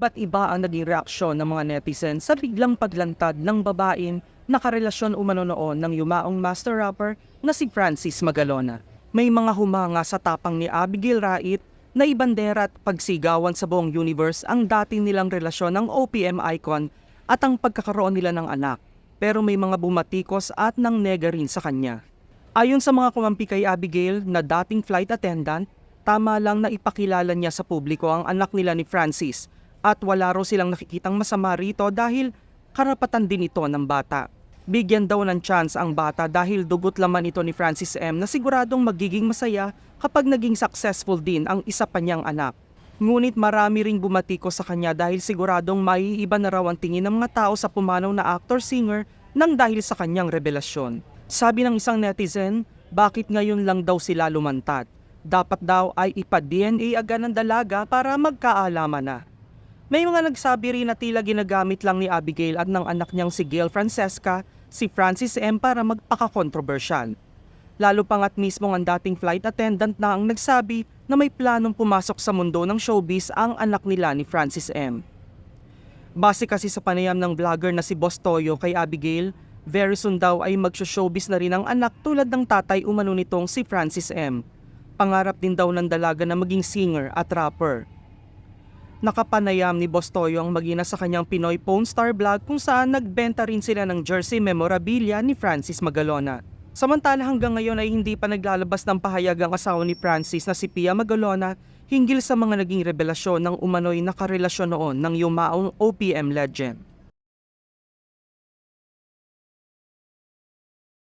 Ba't iba ang naging reaksyon ng mga netizens sa biglang paglantad ng babaeng nakarelasyon umano noon ng yumaong master rapper na si Francis Magalona? May mga humanga sa tapang ni Abigail Rait na ibandera at pagsigawan sa buong universe ang dating nilang relasyon ng OPM icon at ang pagkakaroon nila ng anak. Pero may mga bumatikos at nang nega rin sa kanya. Ayon sa mga kumampi kay Abigail na dating flight attendant, tama lang na ipakilala niya sa publiko ang anak nila ni Francis at wala raw silang nakikitang masama rito dahil karapatan din ito ng bata. Bigyan daw ng chance ang bata dahil dugot laman ito ni Francis M na siguradong magiging masaya kapag naging successful din ang isa pa niyang anak. Ngunit marami ring bumatiko sa kanya dahil siguradong maiiba na raw ang tingin ng mga tao sa pumanaw na actor-singer nang dahil sa kanyang revelasyon. Sabi ng isang netizen, bakit ngayon lang daw sila lumantad? Dapat daw ay ipa-DNA agad ng dalaga para magkaalaman na. May mga nagsabi rin na tila ginagamit lang ni Abigail at ng anak niyang si Gail Francesca, si Francis M. para magpaka-controversial. Lalo pa nga't mismo ang dating flight attendant na ang nagsabi na may planong pumasok sa mundo ng showbiz ang anak nila ni Francis M. Base kasi sa panayam ng vlogger na si Boss Toyo kay Abigail, very soon daw ay magsho-showbiz na rin ang anak tulad ng tatay umano nitong si Francis M. Pangarap din daw ng dalaga na maging singer at rapper. Nakapanayam ni Boss Toyo ang magina sa kanyang Pinoy Pawn Star vlog kung saan nagbenta rin sila ng jersey memorabilia ni Francis Magalona. Samantala hanggang ngayon ay hindi pa naglalabas ng pahayag ang asawa ni Francis na si Pia Magalona hinggil sa mga naging revelasyon ng umano'y nakarelasyon noon ng yumaong OPM legend.